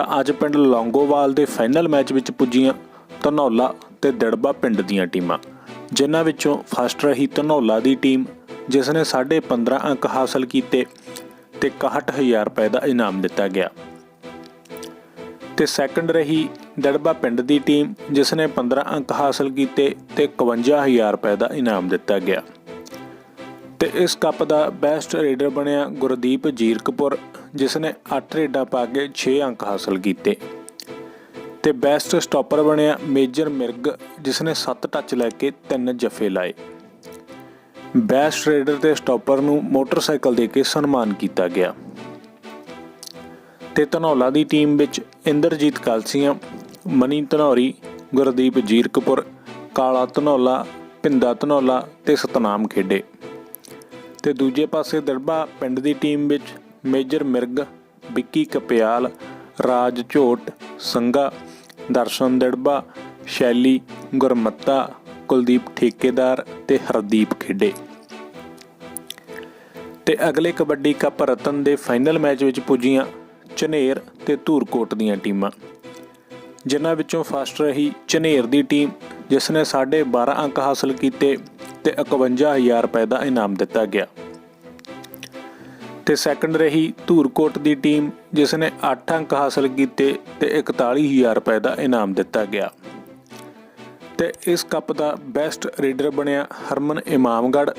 ਤਾਂ ਅੱਜ ਪਿੰਡ ਲੌਂਗੋਵਾਲ ਦੇ ਫਾਈਨਲ ਮੈਚ ਵਿੱਚ ਪੁੱਜੀਆਂ ਧਨੌਲਾ ਤੇ ਦੜਬਾ ਪਿੰਡ ਦੀਆਂ ਟੀਮਾਂ, ਜਿਨ੍ਹਾਂ ਵਿੱਚੋਂ ਫਸਟ ਰਹੀ ਧਨੌਲਾ ਦੀ ਟੀਮ ਜਿਸ ਨੇ 15.5 ਅੰਕ ਹਾਸਲ ਕੀਤੇ ਤੇ 61000 ਰੁਪਏ ਦਾ ਇਨਾਮ ਦਿੱਤਾ ਗਿਆ। ਤੇ ਸੈਕੰਡ ਰਹੀ ਦੜਬਾ ਪਿੰਡ ਦੀ ਟੀਮ ਜਿਸ ਨੇ 15 ਅੰਕ ਹਾਸਲ ਕੀਤੇ ਤੇ 51000 ਰੁਪਏ ਦਾ ਇਨਾਮ ਦਿੱਤਾ ਗਿਆ। ਤੇ ਇਸ ਕੱਪ ਦਾ ਬੈਸਟ ਰੇਡਰ ਬਣਿਆ ਗੁਰਦੀਪ ਜੀਰਕਪੁਰ ਜਿਸ ਨੇ 8 ਰੇਡਾਂ ਪਾ ਕੇ 6 ਅੰਕ ਹਾਸਲ ਕੀਤੇ। ਤੇ ਬੈਸਟ ਸਟਾਪਰ ਬਣਿਆ ਮੇਜਰ ਮਿਰਗ ਜਿਸ ਨੇ 7 ਟੱਚ ਲੈ ਕੇ 3 ਜਫੇ ਲਾਏ। ਬੈਸਟ ਰੇਡਰ ਤੇ ਸਟਾਪਰ ਨੂੰ ਮੋਟਰਸਾਈਕਲ ਦੇ ਕੇ ਸਨਮਾਨ ਕੀਤਾ ਗਿਆ। ਤੇ ਧਨੌਲਾ ਦੀ ਟੀਮ ਵਿੱਚ ਇੰਦਰਜੀਤ ਕਲਸੀਆਂ, ਮਨੀ ਧਨੌਰੀ, ਗੁਰਦੀਪ ਜੀਰਕਪੁਰ, ਕਾਲਾ ਧਨੌਲਾ, ਪਿੰਦਾ ਧਨੌਲਾ ਤੇ ਸਤਨਾਮ ਖੇਡੇ। ਤੇ ਦੂਜੇ ਪਾਸੇ ਦੜਬਾ ਪਿੰਡ ਦੀ ਟੀਮ ਵਿੱਚ ਮੇਜਰ ਮਿਰਗ, ਵਿੱਕੀ ਕਪਿਆਲ, ਰਾਜ ਝੋਟ ਸੰਗਾ ਦਰਸ਼ਨ ਦੜਬਾ, ਸ਼ੈਲੀ, ਗੁਰਮੱਤਾ, ਕੁਲਦੀਪ ਠੇਕੇਦਾਰ ਤੇ ਹਰਦੀਪ ਖੇਡੇ। ਤੇ ਅਗਲੇ ਕਬੱਡੀ ਕੱਪ ਰਤਨ ਦੇ ਫਾਈਨਲ ਮੈਚ ਵਿੱਚ ਪੁੱਜੀਆਂ ਝਨੇਰ ਤੇ ਧੂਰਕੋਟ ਦੀਆਂ ਟੀਮਾਂ। ਜਿਨ੍ਹਾਂ ਵਿੱਚੋਂ ਫਸਟ ਰਹੀ ਝਨੇਰ ਦੀ ਟੀਮ, ਜਿਸ ਨੇ 12.5 ਅੰਕ ਹਾਸਲ ਕੀਤੇ ਤੇ 51000 ਰੁਪਏ ਦਾ ਇਨਾਮ ਦਿੱਤਾ ਗਿਆ। ਤੇ ਸੈਕੰਡ ਰਹੀ ਧੂਰਕੋਟ ਦੀ ਟੀਮ ਜਿਸ ਨੇ 8 ਅੰਕ ਹਾਸਲ ਕੀਤੇ ਤੇ 41000 ਰੁਪਏ ਦਾ ਇਨਾਮ ਦਿੱਤਾ ਗਿਆ। ਤੇ ਇਸ ਕੱਪ ਦਾ ਬੈਸਟ ਰੇਡਰ ਬਣਿਆ ਹਰਮਨ ਇਮਾਮਗੜ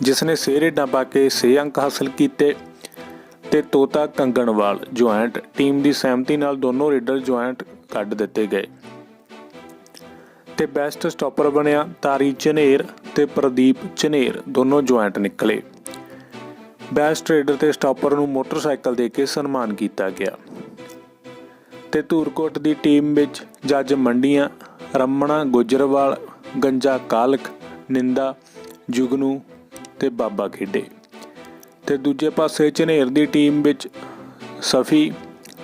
ਜਿਸ ਨੇ 6 ਰੇਡਾਂ ਪਾ ਕੇ 6 ਅੰਕ ਹਾਸਲ ਕੀਤੇ ਤੇ ਤੋਤਾ ਕੰਗਣਵਾਲ ਜੁਆਇੰਟ ਟੀਮ ਦੀ ਸਹਿਮਤੀ ਨਾਲ ਦੋਨੋਂ ਰੇਡਰ ਜੁਆਇੰਟ ਕੱਢ ਦਿੱਤੇ ਗਏ। ਤੇ ਬੈਸਟ ਸਟਾਪਰ ਬਣਿਆ ਤਾਰੀ ਝਨੇਰ ਤੇ ਪ੍ਰਦੀਪ ਚਨੇਰ ਦੋਨੋਂ ਜੁਆਇੰਟ ਨਿਕਲੇ। ਬੈਸਟ ਰੇਡਰ ਤੇ ਸਟਾਪਰ ਨੂੰ ਮੋਟਰਸਾਈਕਲ ਦੇ ਕੇ ਸਨਮਾਨ ਕੀਤਾ ਗਿਆ। ਤੇ ਧੂਰਕੋਟ ਦੀ ਟੀਮ ਵਿੱਚ ਜੱਜ ਮੰਡੀਆਂ ਰਮਣਾ, ਗੁਜਰਵਾਲ, ਗੰਜਾ ਕਾਲਕ, ਨਿੰਦਾ, ਜੁਗਨੂ ਤੇ ਬਾਬਾ ਖੇਡੇ। ਤੇ ਦੂਜੇ ਪਾਸੇ ਝਨੇਰ ਦੀ ਟੀਮ ਵਿੱਚ ਸਫੀ,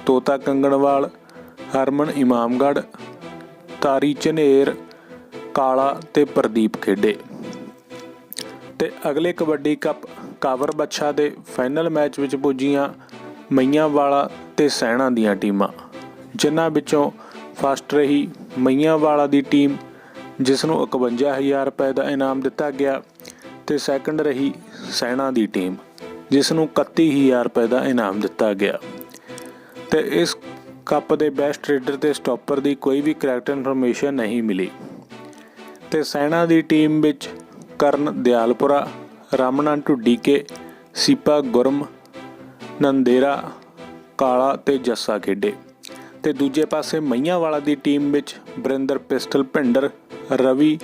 ਤੋਤਾ ਕੰਗਣਵਾਲ, ਹਰਮਨ ਇਮਾਮਗੜ ਤਾਰੀ ਝਨੇਰ, ਕਾਲਾ ਤੇ ਪ੍ਰਦੀਪ ਖੇਡੇ। ਤੇ ਅਗਲੇ ਕਬੱਡੀ ਕੱਪ ਕਾਵਰ ਬੱਛਾ ਦੇ ਫਾਈਨਲ ਮੈਚ ਵਿੱਚ ਪੁੱਜੀਆਂ ਮਈਆਂ ਵਾਲਾ ਤੇ ਸੈਣਾ ਦੀਆਂ ਟੀਮਾਂ, ਜਿਨ੍ਹਾਂ ਵਿੱਚੋਂ ਫਸਟ ਰਹੀ ਮਈਆਂ ਵਾਲਾ ਦੀ ਟੀਮ, ਜਿਸ ਨੂੰ 51000 ਰੁਪਏ ਦਾ ਇਨਾਮ ਦਿੱਤਾ ਗਿਆ, ਤੇ ਸੈਕੰਡ ਰਹੀ ਸੈਣਾ ਦੀ ਟੀਮ, ਜਿਸ ਨੂੰ 31000 ਰੁਪਏ ਦਾ ਇਨਾਮ ਦਿੱਤਾ ਗਿਆ। ਤੇ ਇਸ ਕੱਪ ਦੇ ਬੈਸਟ ਰੇਡਰ ਤੇ ਸਟਾਪਰ ਦੀ ਕੋਈ ਵੀ ਕਰੈਕਟ ਇਨਫੋਰਮੇਸ਼ਨ ਨਹੀਂ ਮਿਲੀ। ਤੇ ਸੈਨਾ ਦੀ ਟੀਮ ਵਿੱਚ ਕਰਨ ਦਿਆਲਪੁਰਾ ਰਾਮਨਾ ਢੁੱਡੀਕੇ ਸੀਪਾ ਗੁਰਮ, ਨੰਦੇਰਾ, ਕਾਲਾ ਤੇ ਜੱਸਾ ਖੇਡੇ। ਤੇ ਦੂਜੇ ਪਾਸੇ ਮਈਆਂ ਵਾਲਾ ਦੀ ਟੀਮ ਵਿੱਚ ਬਰਿੰਦਰ ਪਿਸਟਲ, ਭਿੰਡਰ, ਰਵੀ,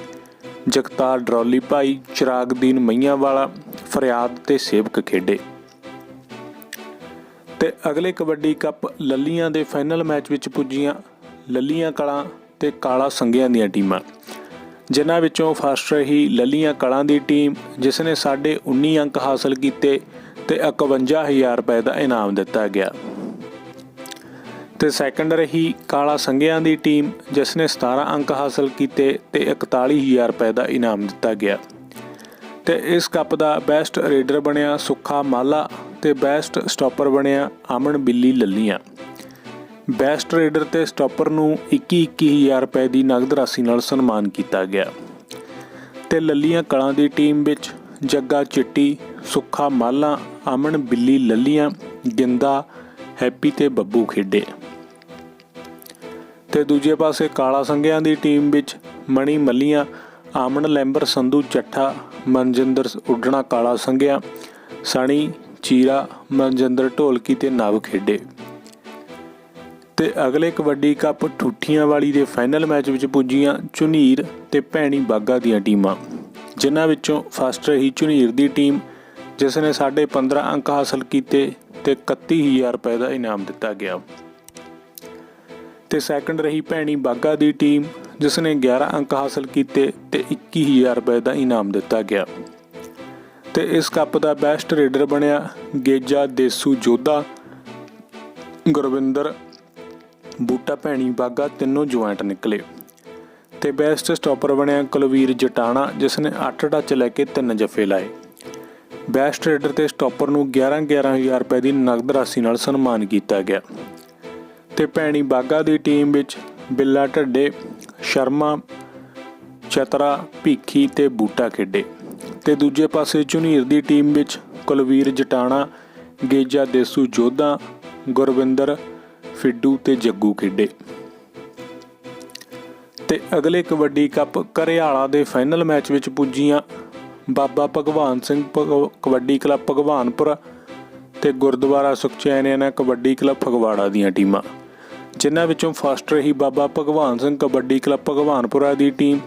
ਜਗਤਾਰ ਡਰੋਲੀ ਭਾਈ, ਚਿਰਾਗਦੀਨ ਮਈਆਂ ਵਾਲਾ ਫਰਿਆਦ ਤੇ ਸੇਵਕ ਖੇਡੇ। ਤੇ ਅਗਲੇ ਕਬੱਡੀ ਕੱਪ ਲੱਲੀਆਂ ਦੇ ਫਾਈਨਲ ਮੈਚ ਵਿੱਚ ਪੁੱਜੀਆਂ ਲੱਲੀਆਂ ਕਲਾਂ ਤੇ ਕਾਲਾ ਸੰਗਿਆਂ ਦੀਆਂ ਟੀਮਾਂ। ਜਿਨ੍ਹਾਂ ਵਿੱਚੋਂ ਫਸਟ ਰਹੀ ਲੱਲੀਆਂ ਕਲਾਂ ਦੀ ਟੀਮ ਜਿਸ ਨੇ 19 ਅੰਕ ਹਾਸਲ ਕੀਤੇ ਤੇ 51000 ਰੁਪਏ ਦਾ ਇਨਾਮ ਦਿੱਤਾ ਗਿਆ। ਤੇ ਸੈਕੰਡ ਰਹੀ ਕਾਲਾ ਸੰਗਿਆਂ ਦੀ ਟੀਮ ਜਿਸ ਨੇ 17 ਅੰਕ ਹਾਸਲ ਕੀਤੇ ਤੇ 41000 ਰੁਪਏ ਦਾ ਇਨਾਮ ਦਿੱਤਾ ਗਿਆ। ਤੇ ਇਸ ਕੱਪ ਦਾ ਬੈਸਟ ਰੇਡਰ ਬਣਿਆ ਸੁੱਖਾ ਮਾਲਾ ਤੇ ਬੈਸਟ ਸਟਾਪਰ ਬਣਿਆ ਅਮਨ ਬਿੱਲੀ ਲੱਲੀਆਂ। ਬੈਸਟ ਰੇਡਰ ਤੇ ਸਟਾਪਰ ਨੂੰ 21-21000 ਰੁਪਏ ਦੀ ਨਗਦ ਰਾਸ਼ੀ ਨਾਲ ਸਨਮਾਨ ਕੀਤਾ ਗਿਆ। ਤੇ ਲੱਲੀਆਂ ਕਲਾਂ ਦੀ ਟੀਮ ਵਿੱਚ ਜੱਗਾ ਚਿੱਟੀ, ਸੁੱਖਾ ਮਾਲਾ, ਅਮਨ ਬਿੱਲੀ ਲੱਲੀਆਂ, ਗਿੰਦਾ, ਹੈਪੀ ਤੇ ਬੱਬੂ ਖੇਡੇ। ਤੇ ਦੂਜੇ ਪਾਸੇ ਕਾਲਾ ਸੰਘਿਆਂ ਦੀ ਟੀਮ ਵਿੱਚ ਮਣੀ ਮੱਲੀਆਂ ਆਮਣ ਲੈਂਬਰ, ਸੰਧੂ ਚੱਠਾ, ਮਨਜਿੰਦਰ ਉੱਡਣਾ ਕਾਲਾ ਸੰਗਿਆ ਸਣੀ ਚੀਰਾ, ਮਨਜਿੰਦਰ ਢੋਲਕੀ ਤੇ ਨਵ ਖੇਡੇ। ਤੇ ਅਗਲੇ ਕਬੱਡੀ ਕੱਪ ਠੁੱਠੀਆਂ ਵਾਲੀ ਦੇ ਫਾਈਨਲ ਮੈਚ ਵਿੱਚ ਪੁੱਜੀਆਂ ਝੁਨੀਰ ਤੇ ਭੈਣੀ ਬਾਗਾ ਦੀਆਂ ਟੀਮਾਂ, ਜਿਨ੍ਹਾਂ ਵਿੱਚੋਂ ਫਸਟ ਰਹੀ ਝੁਨੀਰ ਦੀ ਟੀਮ, ਜਿਸ ਨੇ 15.5 ਅੰਕ ਹਾਸਲ ਕੀਤੇ ਤੇ ਤੇ 31000 ਰੁਪਏ ਦਾ ਇਨਾਮ ਦਿੱਤਾ ਗਿਆ। ਤੇ ਸੈਕੰਡ ਰਹੀ ਭੈਣੀ ਬਾਗਾ ਦੀ ਟੀਮ, ਜਿਸ ਨੇ 11 ਅੰਕ ਹਾਸਲ ਕੀਤੇ ਤੇ 21000 ਰੁਪਏ ਦਾ ਇਨਾਮ ਦਿੱਤਾ ਗਿਆ। ਤੇ ਇਸ ਕੱਪ ਦਾ ਬੈਸਟ ਰੇਡਰ ਬਣਿਆ ਗੇਜਾ ਦੇਸੂ ਜੋਧਾ, ਗੁਰਵਿੰਦਰ ਬੂਟਾ ਭੈਣੀ ਬਾਗਾ, ਤਿੰਨੋਂ ਜੁਆਇੰਟ ਨਿਕਲੇ। ਤੇ ਬੈਸਟ ਸਟਾਪਰ ਬਣਿਆ ਕੁਲਵੀਰ ਜਟਾਣਾ, ਜਿਸ ਨੇ 8 ਟੱਚ ਲੈ ਕੇ ਤਿੰਨ ਜੱਫੇ ਲਾਏ। ਬੈਸਟ ਰੇਡਰ ਤੇ ਸਟਾਪਰ ਨੂੰ 11 11000 ਰੁਪਏ ਦੀ ਨਗਦ ਰਾਸ਼ੀ ਨਾਲ ਸਨਮਾਨ ਕੀਤਾ ਗਿਆ। ਤੇ ਭੈਣੀ ਬਾਗਾ ਦੀ ਟੀਮ ਵਿੱਚ ਬਿੱਲਾ ਢੱਡੇ, ਸ਼ਰਮਾ, ਚਤਰਾ, ਭੀਖੀ ਤੇ ਬੂਟਾ ਖੇਡੇ। ਤੇ ਦੂਜੇ ਪਾਸੇ ਝੁਨੀਰ ਦੀ ਟੀਮ ਵਿੱਚ ਕੁਲਵੀਰ ਜਟਾਣਾ, ਗੇਜਾ ਦੇਸੂ ਜੋਧਾ, ਗੁਰਵਿੰਦਰ ਫਿੱਡੂ ਤੇ ਜੱਗੂ ਖੇਡੇ। ਤੇ ਅਗਲੇ ਕਬੱਡੀ ਕੱਪ ਘਰਿਆਲਾ ਦੇ ਫਾਈਨਲ ਮੈਚ ਵਿੱਚ ਪੁੱਜੀਆਂ ਬਾਬਾ ਭਗਵਾਨ ਸਿੰਘ ਭਗ- ਕਬੱਡੀ ਕਲੱਬ ਭਗਵਾਨਪੁਰ ਤੇ ਗੁਰਦੁਆਰਾ ਸੁਖਚੈਨਿਆਣਾ ਕਬੱਡੀ ਕਲੱਬ ਫਗਵਾੜਾ ਦੀਆਂ ਟੀਮਾਂ। ਜਿਨ੍ਹਾਂ ਵਿੱਚੋਂ ਫਸਟ ਰਹੀ ਬਾਬਾ ਭਗਵਾਨ ਸਿੰਘ ਕਬੱਡੀ ਕਲੱਬ ਭਗਵਾਨਪੁਰਾ ਦੀ ਟੀਮ,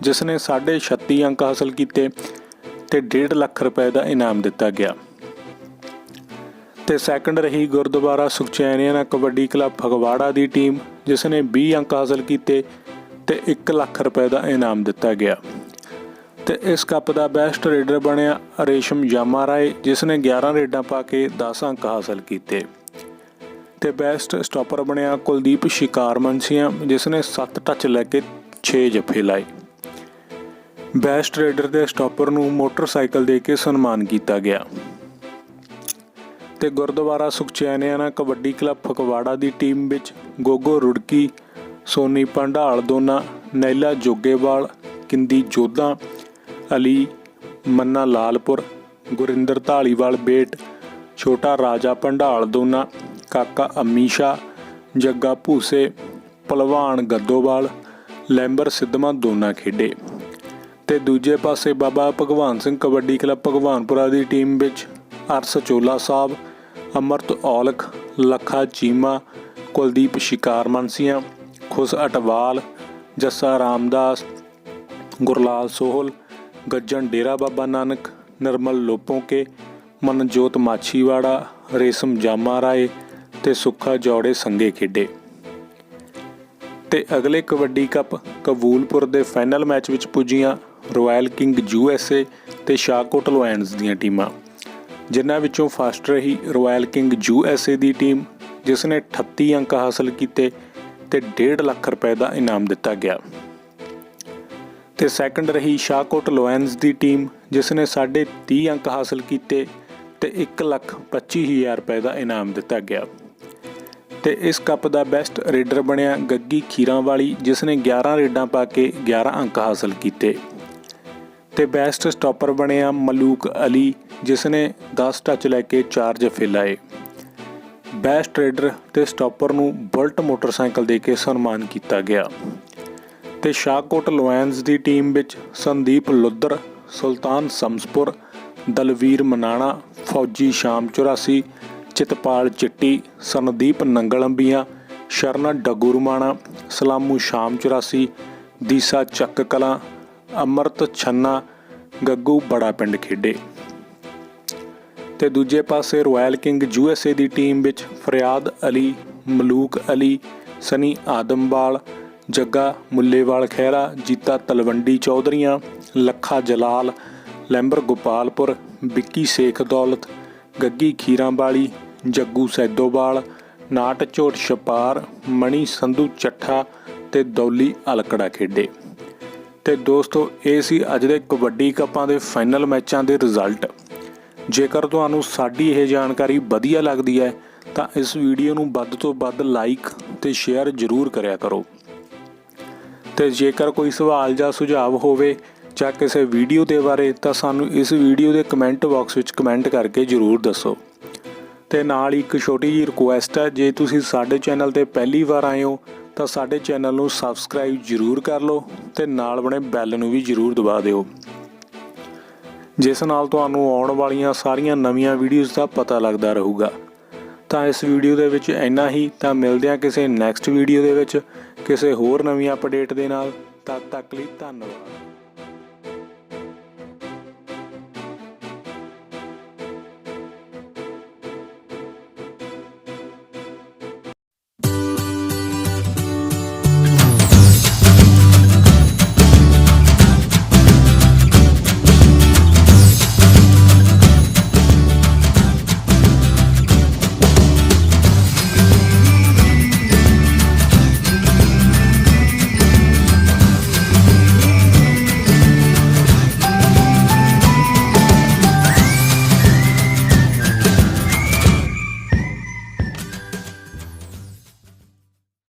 ਜਿਸ ਨੇ 36 ਅੰਕ ਹਾਸਲ ਕੀਤੇ ਤੇ 1.5 ਲੱਖ ਰੁਪਏ ਦਾ ਇਨਾਮ ਦਿੱਤਾ ਗਿਆ। ਤੇ ਸੈਕੰਡ ਰਹੀ ਗੁਰਦੁਆਰਾ ਸੁਖਚੈਨਿਆਣਾ ਕਬੱਡੀ ਕਲੱਬ ਫਗਵਾੜਾ ਦੀ ਟੀਮ ਜਿਸ ਨੇ 20 ਅੰਕ ਹਾਸਲ ਕੀਤੇ ਤੇ 1 ਲੱਖ ਰੁਪਏ ਦਾ ਇਨਾਮ ਦਿੱਤਾ ਗਿਆ। ਤੇ ਇਸ ਕੱਪ ਦਾ ਬੈਸਟ ਰੇਡਰ ਬਣਿਆ ਰੇਸ਼ਮ ਜਾਮਾ ਰਾਏ ਜਿਸ ਨੇ 11 ਰੇਡਾਂ ਪਾ ਕੇ 10 ਅੰਕ ਹਾਸਲ ਕੀਤੇ। ਤੇ ਬੈਸਟ ਸਟਾਪਰ ਬਣਿਆ ਕੁਲਦੀਪ ਸ਼ਿਕਾਰਮਨਸੀਆ ਜਿਸ ਨੇ 7 ਟੱਚ ਲੈ ਕੇ 6 ਜੱਫੇ ਲਾਏ। ਬੈਸਟ ਰੇਡਰ ਦੇ ਸਟਾਪਰ ਨੂੰ ਮੋਟਰਸਾਈਕਲ ਦੇ ਕੇ ਸਨਮਾਨ ਕੀਤਾ ਗਿਆ। ਤੇ ਗੁਰਦੁਆਰਾ ਸੁਖਚੈਨਿਆਣਾ ਕਬੱਡੀ ਕਲੱਬ ਫਗਵਾੜਾ ਦੀ ਟੀਮ ਵਿੱਚ ਗੋਗੋ ਰੁੜਕੀ, ਸੋਨੀ ਪੰਡਾਲ ਦੋਨਾ, ਨੈਲਾ ਜੋਗੇਵਾਲ, ਕਿੰਦੀ ਜੋਧਾ, ਅਲੀ ਮੰਨਾ ਲਾਲਪੁਰ ਗੁਰਿੰਦਰ ਢਾਲੀਵਾਲ ਬੇਟ, ਛੋਟਾ ਰਾਜਾ ਪੰਡਾਲ ਦੋਨਾ, ਕਾਕਾ ਅਮੀਸ਼ਾ, ਜੱਗਾ ਭੂਸੇ ਪਹਿਲਵਾਨ ਗੱਦੋਵਾਲ, ਲੈਂਬਰ ਸਿੱਧਮਾ ਦੋਨਾ ਖੇਡੇ। ਤੇ ਦੂਜੇ ਪਾਸੇ ਬਾਬਾ ਭਗਵਾਨ ਸਿੰਘ ਕਬੱਡੀ ਕਲੱਬ ਭਗਵਾਨਪੁਰਾ ਦੀ ਟੀਮ ਵਿੱਚ ਅਰਸ ਚੋਲਾ ਸਾਹਿਬ, ਅਮਰਤ ਔਲਖ, ਲੱਖਾ ਚੀਮਾ, ਕੁਲਦੀਪ ਸ਼ਿਕਾਰ ਮਨਸੀਆਂ ਖੁਸ ਅਟਵਾਲ, ਜੱਸਾ ਰਾਮਦਾਸ, ਗੁਰਲਾਲ ਸੋਹਲ, ਗੱਜਣ ਡੇਰਾ ਬਾਬਾ ਨਾਨਕ, ਨਰਮਲ ਲੋਪੋਂਕੇ, ਮਨਜੋਤ ਮਾਛੀਵਾੜਾ, ਰੇਸ਼ਮ ਜਾਮਾ ਰਾਏ ਤੇ ਸੁੱਖਾ ਜੋੜੇ ਸੰਗੇ ਖੇਡੇ। ਤੇ ਅਗਲੇ ਕਬੱਡੀ ਕੱਪ ਕਬੂਲਪੁਰ ਦੇ ਫਾਈਨਲ ਮੈਚ ਵਿੱਚ ਪੁੱਜੀਆਂ royal king U S A ਤੇ ਸ਼ਾਹਕੋਟ ਲੋਇਨਸ ਦੀਆਂ ਟੀਮਾਂ। ਜਿਨ੍ਹਾਂ ਵਿੱਚੋਂ ਫਸਟ ਰਹੀ royal king U S A the team ਜਿਸ ਨੇ 38 ਅੰਕ ਹਾਸਲ ਕੀਤੇ ਤੇ 1.5 ਲੱਖ ਰੁਪਏ ਦਾ ਇਨਾਮ ਦਿੱਤਾ ਗਿਆ। ਤੇ ਸੈਕੰਡ ਰਹੀ ਸ਼ਾਹਕੋਟ ਲੋਇਨਸ ਦੀ ਟੀਮ ਜਿਸ ਨੇ 30 ਅੰਕ ਹਾਸਲ ਕੀਤੇ ਤੇ 1 ਲੱਖ 25 ਹਜ਼ਾਰ ਰੁਪਏ ਦਾ ਇਨਾਮ ਦਿੱਤਾ ਗਿਆ। ਤੇ ਇਸ ਕੱਪ ਦਾ ਬੈਸਟ ਰੇਡਰ ਬਣਿਆ ਗੱਗੀ ਖੀਰਾਂ ਵਾਲੀ ਜਿਸ ਨੇ 11 ਰੇਡਾਂ ਪਾ ਕੇ 11 ਅੰਕ ਹਾਸਲ ਕੀਤੇ। ਤੇ ਬੈਸਟ ਸਟਾਪਰ ਬਣਿਆ ਮਲੂਕ ਅਲੀ ਜਿਸ ਨੇ 10 ਟੱਚ ਲੈ ਕੇ 4 ਜਫੇ ਲਾਏ। ਬੈਸਟ ਰੇਡਰ ਤੇ ਸਟਾਪਰ ਨੂੰ ਬੁਲਟ ਮੋਟਰਸਾਈਕਲ ਦੇ ਕੇ ਸਨਮਾਨ ਕੀਤਾ ਗਿਆ। ਤੇ ਸ਼ਾਹਕੋਟ ਲਾਇਨਜ਼ ਦੀ ਟੀਮ ਵਿੱਚ ਸੰਦੀਪ ਲੁੱਦਰ ਸੁਲਤਾਨ ਸਮਸਪੁਰ, ਦਲਵੀਰ ਮਨਾਣਾ, ਫੌਜੀ ਸ਼ਾਮ 84 ਚਿਤਪਾਲ ਚਿੱਟੀ, ਸੰਦੀਪ ਨੰਗਲੰਬੀਆਂ, ਸ਼ਰਨਾ ਡਗੁਰਮਾਣਾ, ਸਲਾਮੂ ਸ਼ਾਮ 84 ਦੀਸਾ ਚੱਕ ਕਲਾਂ ਅਮਰਤ, ਛੰਨਾ, ਗੱਗੂ ਬੜਾ ਪਿੰਡ ਖੇਡੇ। ਤੇ ਦੂਜੇ ਪਾਸੇ royal king U S A the team ਵਿੱਚ ਫਰਿਆਦ ਅਲੀ, ਮਲੂਕ ਅਲੀ, ਸਨੀ ਆਦਮਵਾਲ, ਜੱਗਾ ਮੁੱਲੇਵਾਲ ਖਹਿਰਾ, ਜੀਤਾ ਤਲਵੰਡੀ ਚੌਧਰੀਆਂ, ਲੱਖਾ ਜਲਾਲ, ਲੈਂਬਰ ਗੋਪਾਲਪੁਰ, ਵਿੱਕੀ ਸੇਖ ਦੌਲਤ, ਗੱਗੀ ਖੀਰਾਂ ਵਾਲੀ ਜੱਗੂ ਸੈਦੋਵਾਲ ਨਾਟ ਝੋਟ ਛਪਾਰ, ਮਣੀ ਸੰਧੂ ਚੱਠਾ ਤੇ ਦੌਲੀ ਅਲਕੜਾ ਖੇਡੇ। ਤੇ ਦੋਸਤੋ, ਇਹ ਸੀ ਅੱਜ ਦੇ ਕਬੱਡੀ ਕੱਪਾਂ ਦੇ ਫਾਈਨਲ ਮੈਚਾਂ ਦੇ ਰਿਜ਼ਲਟ ਜੇਕਰ ਤੁਹਾਨੂੰ ਸਾਡੀ ਇਹ ਜਾਣਕਾਰੀ ਵਧੀਆ ਲੱਗਦੀ ਹੈ, ਤਾਂ ਇਸ ਵੀਡੀਓ ਨੂੰ ਵੱਧ ਤੋਂ ਵੱਧ ਲਾਈਕ ਤੇ ਸ਼ੇਅਰ ਜ਼ਰੂਰ ਕਰਿਆ ਕਰੋ। ਤੇ ਜੇਕਰ ਕੋਈ ਸਵਾਲ ਜਾਂ ਸੁਝਾਅ ਹੋਵੇ ਜਾਂ ਕਿਸੇ ਵੀਡੀਓ ਦੇ ਬਾਰੇ, ਤਾਂ ਸਾਨੂੰ ਇਸ ਵੀਡੀਓ ਦੇ ਕਮੈਂਟ ਬਾਕਸ ਵਿੱਚ ਕਮੈਂਟ ਕਰਕੇ ਜ਼ਰੂਰ ਦੱਸੋ। ਤੇ ਨਾਲ ਇੱਕ ਛੋਟੀ ਜਿਹੀ ਰਿਕੁਐਸਟ ਹੈ, ਜੇ ਤੁਸੀਂ ਸਾਡੇ ਚੈਨਲ ਤੇ ਪਹਿਲੀ ਵਾਰ ਆਏ ਹੋ ਤਾਂ ਸਾਡੇ ਚੈਨਲ ਨੂੰ ਸਬਸਕ੍ਰਾਈਬ ਜ਼ਰੂਰ ਕਰ ਲਓ ਤੇ ਨਾਲ ਬਣੇ ਬੈਲ ਨੂੰ ਵੀ ਜ਼ਰੂਰ ਦਬਾ ਦਿਓ। ਜਿਸ ਨਾਲ ਤੁਹਾਨੂੰ ਆਉਣ ਵਾਲੀਆਂ ਸਾਰੀਆਂ ਨਵੀਆਂ ਵੀਡੀਓਜ਼ ਦਾ ਪਤਾ ਲੱਗਦਾ ਰਹੂਗਾ। ਤਾਂ ਇਸ ਵੀਡੀਓ ਦੇ ਵਿੱਚ ਇੰਨਾ ਹੀ। ਤਾਂ ਮਿਲਦੇ ਹਾਂ ਕਿਸੇ ਨੈਕਸਟ ਵੀਡੀਓ ਦੇ ਵਿੱਚ ਕਿਸੇ ਹੋਰ ਨਵੀਂ ਅਪਡੇਟ ਦੇ ਨਾਲ। ਤਦ ਤੱਕ ਲਈ ਧੰਨਵਾਦ।